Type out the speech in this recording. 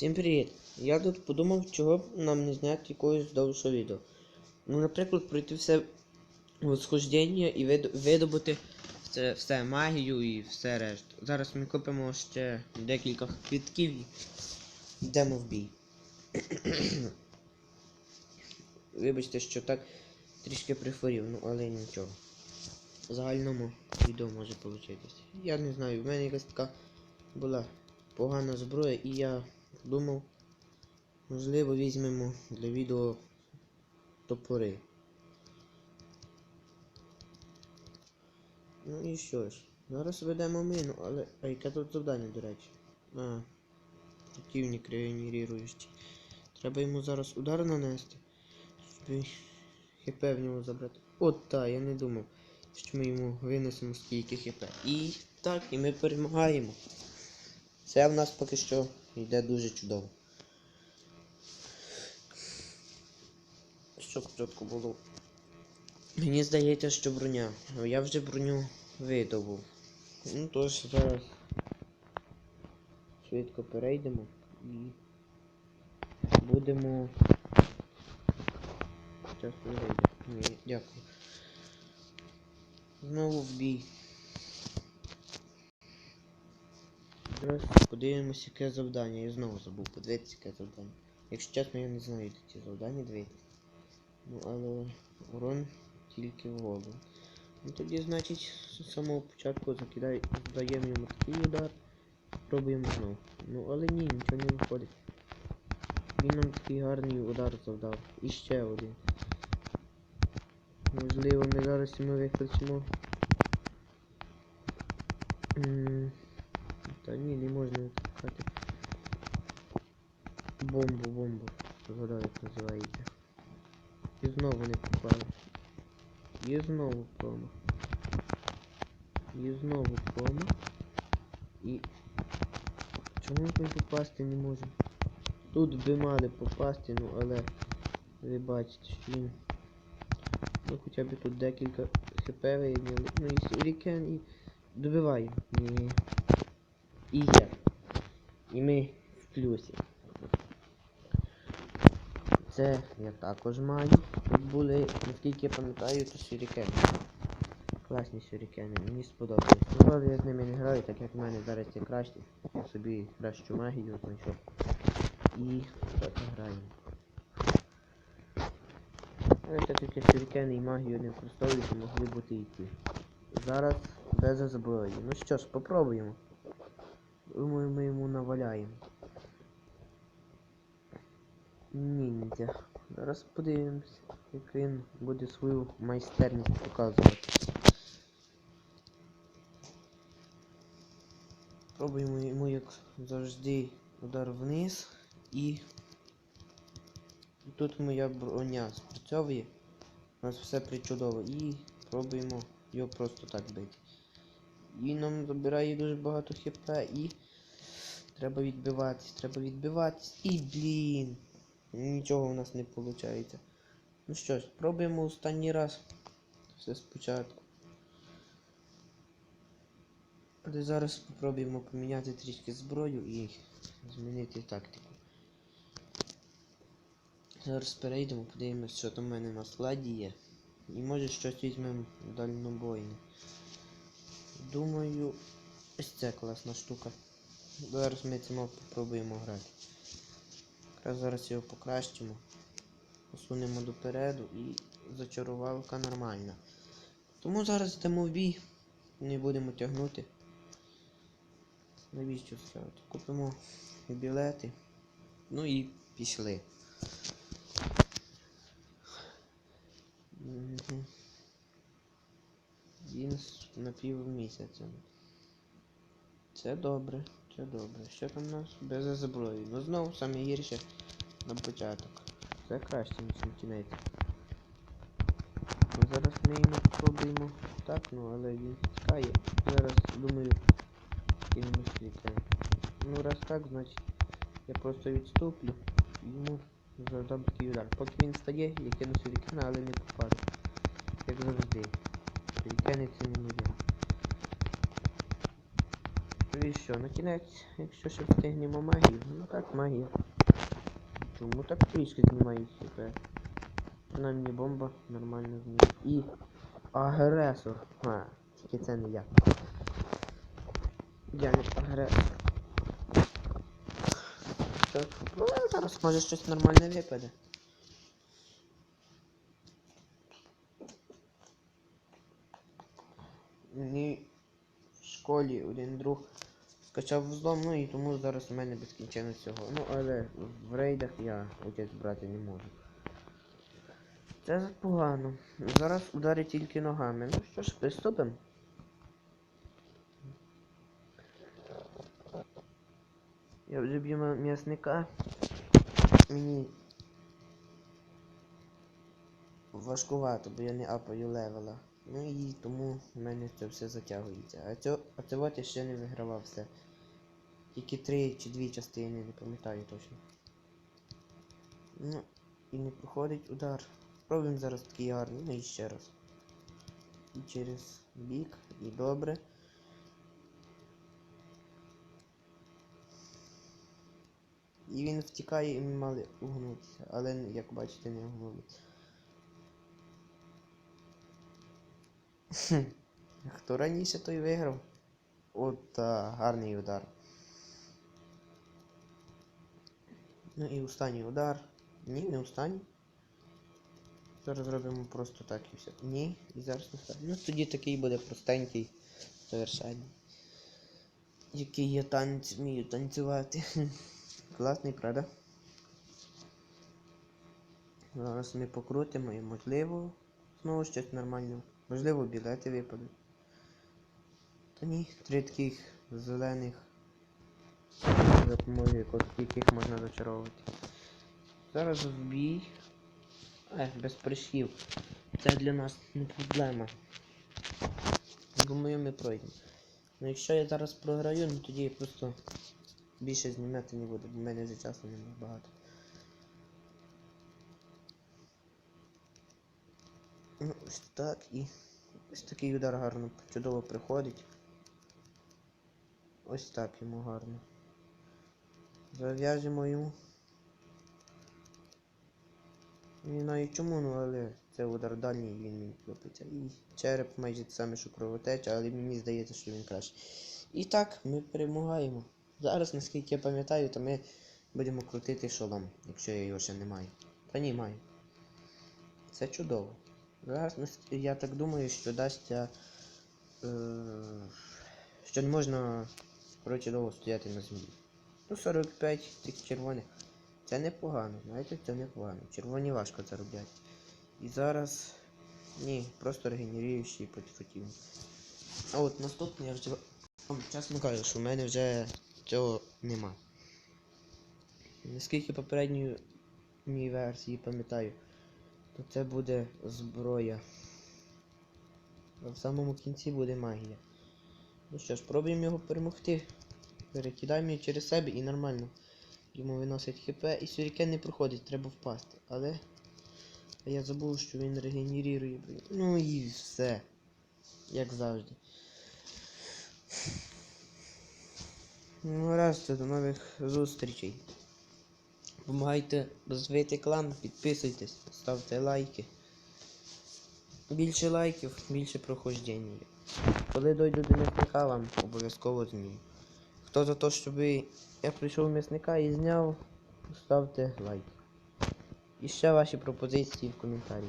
Всім привіт! Я тут подумав, чого б нам не зняти якогось довшого відео. Ну, наприклад, пройти все восхождення і видобути це все магію і все решту. Зараз ми купимо ще декілька квітків і йдемо в бій. Вибачте, що так трішки прихворів, ну але нічого. В загальному відео може получитись. Я не знаю, в мене якась така була погана зброя і я думав, можливо, візьмемо для відео топори. Ну і що ж, зараз ведемо мину, але... А яке тут завдання, до речі? А, противник регенеруючий. Треба йому зараз удар нанести, щоб хп в нього забрати. От та, я не думав, що ми йому винесемо стільки хп. І так, і ми перемагаємо. Це в нас поки що йде дуже чудово. Що спочатку було? Мені здається, що броня. Ну, Я вже броню видобув. Ну тож зараз швидко перейдемо і будемо. Зараз перейде. Ні, дякую. Знову в бій. Зараз подивимось, яке завдання. Я знову забув подивитися, яке завдання. Якщо чесно, я не знаю, де ці завдання дивитися. Ну, але урон тільки в голову. Ну тоді, значить, з самого початку закидай, задаємо йому такий удар. Пробуємо знову. Ну але ні, нічого не виходить. Він нам такий гарний удар завдав. І ще один. Можливо, ми зараз йому викличемо. Та ні, не можна викликати. Бомбу, бомбу. Згадаю, як називається. І знову не попали. І знову промах. І знову промах. І... Чому ми попасти не можемо? Тут би мали попасти, ну але ви бачите, що. Ну хоча б тут декілька хп вийняли. Ну і сюрікен і добиваємо. Ні. І є. І ми в плюсі. Це я також маю. Тут були, наскільки я пам'ятаю, то сюрікени. Класні сюрікени, мені сподобались. Ну, я з ними не граю, так як в мене зараз це краще. Я собі кращу магію знайшов. І так граємо. Але все-таки сюрікени і магію не використовують, могли бути і ті. Зараз без зброї. Ну що ж, попробуємо. Думаю, ми йому наваляємо. Ніндзя. Зараз подивимось, як він буде свою майстерність показувати. Пробуємо йому, як завжди, удар вниз і тут моя броня спрацьовує. У нас все причудово. І пробуємо його просто так бити. І нам забирає дуже багато хп і треба відбиватись, треба відбиватись. І блін. Нічого у нас не виходить. Ну що ж, пробуємо останній раз. Все спочатку. Але зараз спробуємо поміняти трішки зброю і змінити тактику. Зараз перейдемо, подивимось, що там в мене на складі є. І може щось візьмемо дальнобойне. Думаю, ось це класна штука. Зараз ми цим попробуємо грати. Якраз зараз його покращимо. Посунемо допереду і зачарувалка нормальна. Тому зараз йдемо в бій. Не будемо тягнути. Навіщо? От Купимо білети. Ну і пішли. Мгм. Він з- на пів місяця. Це добре, це добре. Що там у нас? Без зброї. Ну знову саме гірше на початок. Це краще, ніж кінець. Ну, зараз ми йому спробуємо так, ну але він тікає. Зараз думаю кинемо сліка. Ну раз так, значить я просто відступлю йому задам такий удар. Поки він стає, я кину сюрікена, але не попаду. Як завжди. Сюрікени це не моє. Ну і що, на кінець, якщо ще встигнемо ну так, магія. Чому так трішки знімає хп? Принаймні бомба нормально зміє. І агресор. А, тільки це не я. Я не агресор. Так, ну зараз може щось нормальне випаде. В школі один друг скачав взлом, ну і тому зараз у мене безкінченно всього. Ну, але в рейдах я участь брати не можу. Це погано. Зараз ударить тільки ногами. Ну що ж, приступимо. Я вже б'ю м'ясника. Мені важкувато, бо я не апаю левела. Ну і тому в мене це все затягується. А це, а от я ще не вигравав все. Тільки три чи дві частини, не пам'ятаю точно. Ну, і не проходить удар. Спробуємо зараз такий гарний, ну і ще раз. І через бік, і добре. І він втікає, і ми мали угнутися, але як бачите, не угнулися. Хм. Хто раніше той виграв? От та, гарний удар. Ну і останній удар. Ні, не останній. Зараз зробимо просто так і все. Ні, і зараз не останній. Ну тоді такий буде простенький, завершальний. Який я танець вмію танцювати. Класний, правда? Зараз ми покрутимо і можливо знову щось нормальне. Можливо, білети випадуть. Та ні, три таких зелених, за допомогою яких- можна зачаровувати. Зараз в бій. Е, без прыжків. Це для нас не проблема. Думаю, ми пройдемо. Ну якщо я зараз програю, ну тоді я просто більше знімати не буду, бо в мене вже часу немає багато. Ну, ось так і ось такий удар гарно, чудово приходить. Ось так йому гарно. Зав'яжемо йому. Не знаю чому, ну але це удар дальній, він мені хлопиться. І череп майже те саме, що кровотеча, але мені здається, що він краще. І так, ми перемагаємо. Зараз, наскільки я пам'ятаю, то ми будемо крутити шолом, якщо я його ще не маю. Та ні, маю. Це чудово. Зараз я так думаю, що дасться. Е, що не можна коротше довго стояти на землі. Ну, 45 тих червоних. Це непогано, знаєте, це непогано. Червоні важко заробляти. І зараз. Ні, просто регенеруючий противник. А от наступний я вже вам чесно кажу, що в мене вже цього нема. Наскільки попередньої версії пам'ятаю, то це буде зброя. А в самому кінці буде магія. Ну що ж, пробуємо його перемогти. Перекидаємо його через себе і нормально. Йому виносить хп і сюрікен не проходить, треба впасти. Але я забув, що він регенерує. Ну і все. Як завжди. Ну раз, це до нових зустрічей. Помагайте розвити клан, підписуйтесь, ставте лайки. Більше лайків, більше прохождення. Коли дойду до м'ясника, вам обов'язково зніму. Хто за те, щоб я прийшов м'ясника і зняв, ставте лайк. І ще ваші пропозиції в коментарі.